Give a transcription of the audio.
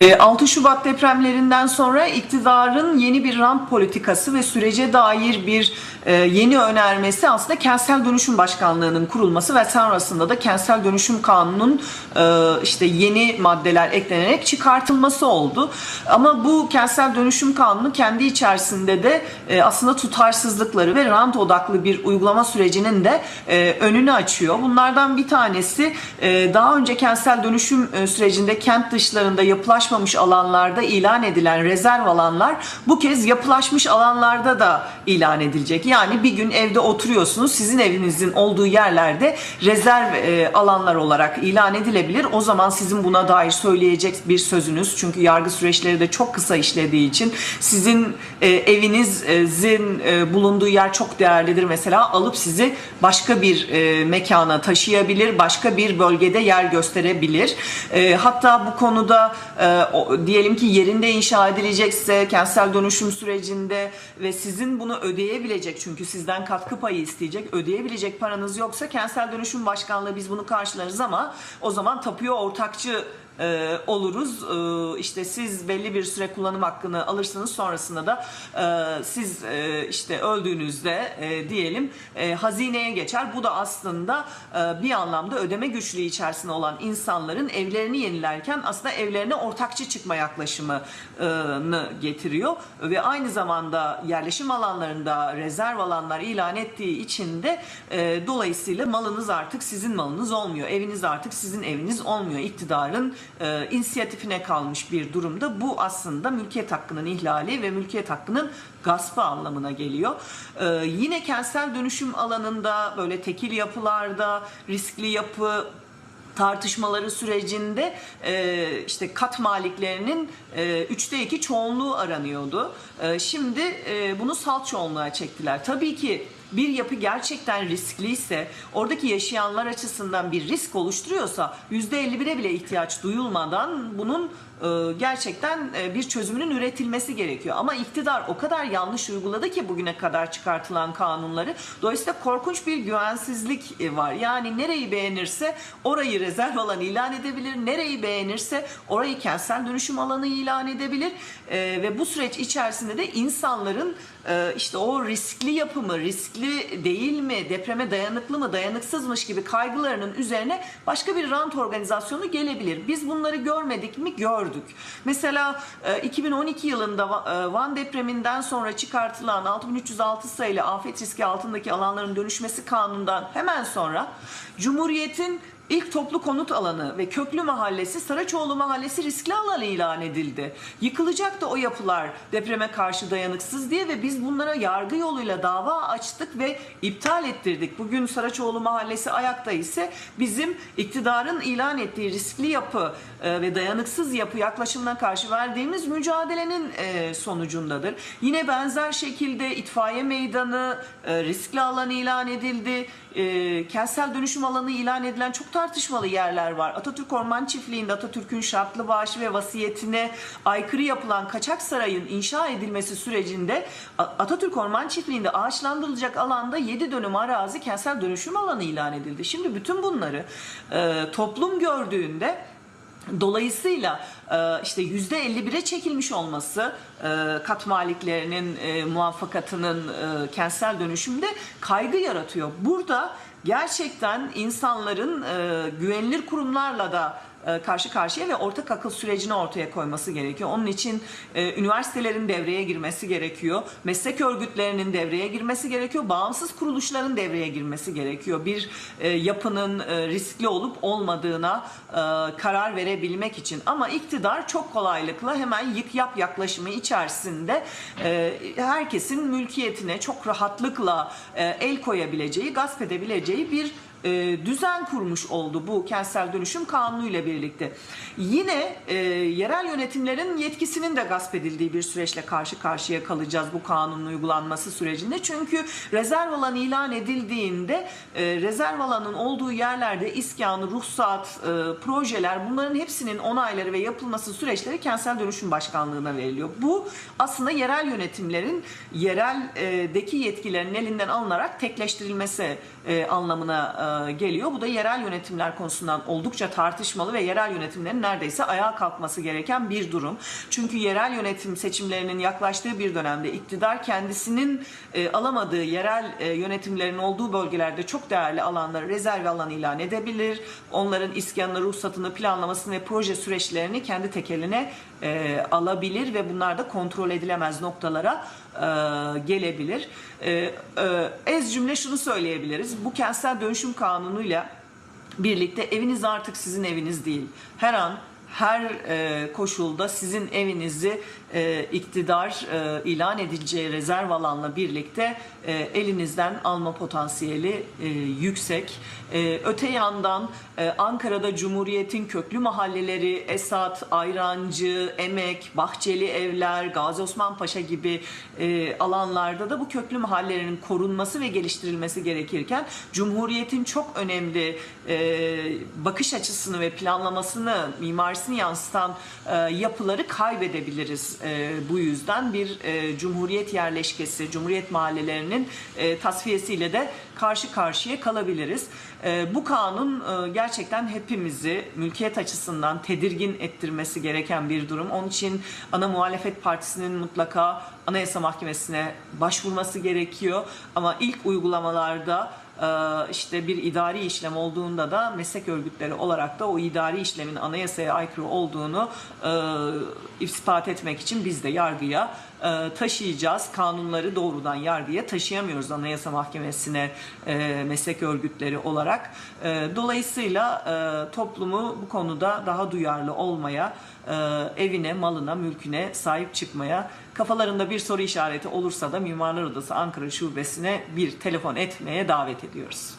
E, 6 Şubat depremlerinden sonra iktidarın yeni bir rant politikası ve sürece dair bir e, yeni önermesi aslında Kentsel Dönüşüm Başkanlığı'nın kurulması ve sonrasında da Kentsel Dönüşüm Kanunu'nun e, işte yeni maddeler eklenerek çıkartılması oldu. Ama bu Kentsel Dönüşüm Kanunu kendi içerisinde de e, aslında tutarsızlıkları ve rant odaklı bir uygulama sürecinin de önünü açıyor. Bunlardan bir tanesi daha önce kentsel dönüşüm sürecinde kent dışlarında yapılaşmamış alanlarda ilan edilen rezerv alanlar bu kez yapılaşmış alanlarda da ilan edilecek. Yani bir gün evde oturuyorsunuz sizin evinizin olduğu yerlerde rezerv e, alanlar olarak ilan edilebilir. O zaman sizin buna dair söyleyecek bir sözünüz çünkü yargı süreçleri de çok kısa işlediği için sizin e, evinizin e, bulunduğu yer çok değerlidir mesela alıp sizi başka bir mekana taşıyabilir, başka bir bölgede yer gösterebilir. Hatta bu konuda e, o, diyelim ki yerinde inşa edilecekse kentsel dönüşüm sürecinde ve sizin bunu ödeyebilecek çünkü sizden katkı payı isteyecek, ödeyebilecek paranız yoksa kentsel dönüşüm başkanlığı biz bunu karşılarız ama o zaman tapuya ortakçı e, oluruz. E, işte siz belli bir süre kullanım hakkını alırsınız sonrasında da e, siz e, işte öldüğünüzde e, diyelim e, hazineye geçer. Bu da aslında e, bir anlamda ödeme güçlüğü içerisinde olan insanların evlerini yenilerken aslında evlerine ortakçı çıkma yaklaşımını getiriyor ve aynı zamanda yerleşim alanlarında rezerv alanlar ilan ettiği için de e, dolayısıyla malınız artık sizin malınız olmuyor. Eviniz artık sizin eviniz olmuyor. İktidarın e, inisiyatifine kalmış bir durumda. Bu aslında mülkiyet hakkının ihlali ve mülkiyet hakkının gaspı anlamına geliyor. E, yine kentsel dönüşüm alanında böyle tekil yapılarda riskli yapı tartışmaları sürecinde e, işte kat maliklerinin e, üçte iki çoğunluğu aranıyordu. E, şimdi e, bunu salt çoğunluğa çektiler. Tabii ki bir yapı gerçekten riskliyse, oradaki yaşayanlar açısından bir risk oluşturuyorsa %51'e bile ihtiyaç duyulmadan bunun e, gerçekten e, bir çözümünün üretilmesi gerekiyor. Ama iktidar o kadar yanlış uyguladı ki bugüne kadar çıkartılan kanunları. Dolayısıyla korkunç bir güvensizlik e, var. Yani nereyi beğenirse orayı rezerv alanı ilan edebilir. Nereyi beğenirse orayı kentsel dönüşüm alanı ilan edebilir. Ve bu süreç içerisinde de insanların işte o riskli yapımı, riskli değil mi, depreme dayanıklı mı, dayanıksızmış gibi kaygılarının üzerine başka bir rant organizasyonu gelebilir. Biz bunları görmedik mi? Gördük. Mesela e, 2012 yılında Va- e, Van depreminden sonra çıkartılan 6306 sayılı afet riski altındaki alanların dönüşmesi kanunundan hemen sonra Cumhuriyet'in İlk toplu konut alanı ve Köklü Mahallesi Saraçoğlu Mahallesi riskli alan ilan edildi. Yıkılacaktı o yapılar depreme karşı dayanıksız diye ve biz bunlara yargı yoluyla dava açtık ve iptal ettirdik. Bugün Saraçoğlu Mahallesi ayakta ise bizim iktidarın ilan ettiği riskli yapı e, ve dayanıksız yapı yaklaşımına karşı verdiğimiz mücadelenin e, sonucundadır. Yine benzer şekilde itfaiye meydanı e, riskli alan ilan edildi. Kentsel dönüşüm alanı ilan edilen çok tartışmalı yerler var. Atatürk Orman Çiftliği'nde Atatürk'ün şartlı bağışı ve vasiyetine aykırı yapılan Kaçak Saray'ın inşa edilmesi sürecinde Atatürk Orman Çiftliği'nde ağaçlandırılacak alanda 7 dönüm arazi kentsel dönüşüm alanı ilan edildi. Şimdi bütün bunları e, toplum gördüğünde Dolayısıyla e, işte yüzde 51'e çekilmiş olması e, kat maliklerinin e, muvaffakatının kentsel dönüşümde kaygı yaratıyor. Burada gerçekten insanların e, güvenilir kurumlarla da karşı karşıya ve ortak akıl sürecini ortaya koyması gerekiyor. Onun için e, üniversitelerin devreye girmesi gerekiyor. Meslek örgütlerinin devreye girmesi gerekiyor. Bağımsız kuruluşların devreye girmesi gerekiyor. Bir e, yapının e, riskli olup olmadığına e, karar verebilmek için. Ama iktidar çok kolaylıkla hemen yık yap yaklaşımı içerisinde e, herkesin mülkiyetine çok rahatlıkla e, el koyabileceği, gasp edebileceği bir e, düzen kurmuş oldu bu kentsel dönüşüm kanunu ile birlikte. Yine e, yerel yönetimlerin yetkisinin de gasp edildiği bir süreçle karşı karşıya kalacağız bu kanunun uygulanması sürecinde. Çünkü rezerv alan ilan edildiğinde e, rezerv alanın olduğu yerlerde iskan, ruhsat, e, projeler bunların hepsinin onayları ve yapılması süreçleri kentsel dönüşüm başkanlığına veriliyor. Bu aslında yerel yönetimlerin yereldeki yetkilerin elinden alınarak tekleştirilmesi e, anlamına geliyor. Bu da yerel yönetimler konusundan oldukça tartışmalı ve yerel yönetimlerin neredeyse ayağa kalkması gereken bir durum. Çünkü yerel yönetim seçimlerinin yaklaştığı bir dönemde iktidar kendisinin e, alamadığı yerel e, yönetimlerin olduğu bölgelerde çok değerli alanları rezerv alan ilan edebilir. Onların iskanını, ruhsatını, planlamasını ve proje süreçlerini kendi tekeline e, alabilir ve bunlar da kontrol edilemez noktalara e, gelebilir. E, e, ez cümle şunu söyleyebiliriz. Bu kentsel dönüşüm kanunuyla birlikte eviniz artık sizin eviniz değil. Her an her e, koşulda sizin evinizi e, iktidar e, ilan edileceği rezerv alanla birlikte e, elinizden alma potansiyeli e, yüksek. Öte yandan Ankara'da Cumhuriyet'in köklü mahalleleri Esat, Ayrancı, Emek, Bahçeli Evler, Gazi Osman Paşa gibi alanlarda da bu köklü mahallelerin korunması ve geliştirilmesi gerekirken Cumhuriyet'in çok önemli bakış açısını ve planlamasını, mimarisini yansıtan yapıları kaybedebiliriz. E, bu yüzden bir e, Cumhuriyet yerleşkesi, Cumhuriyet mahallelerinin e, tasfiyesiyle de karşı karşıya kalabiliriz. E, bu kanun e, gerçekten hepimizi mülkiyet açısından tedirgin ettirmesi gereken bir durum. Onun için ana muhalefet partisinin mutlaka Anayasa Mahkemesi'ne başvurması gerekiyor. Ama ilk uygulamalarda işte bir idari işlem olduğunda da meslek örgütleri olarak da o idari işlemin anayasaya aykırı olduğunu e, ispat etmek için biz de yargıya e, taşıyacağız. Kanunları doğrudan yargıya taşıyamıyoruz Anayasa Mahkemesi'ne e, meslek örgütleri olarak. E, Dolayısıyla toplumu bu konuda daha duyarlı olmaya, evine, malına, mülküne sahip çıkmaya, kafalarında bir soru işareti olursa da Mimarlar Odası Ankara Şubesi'ne bir telefon etmeye davet ediyoruz.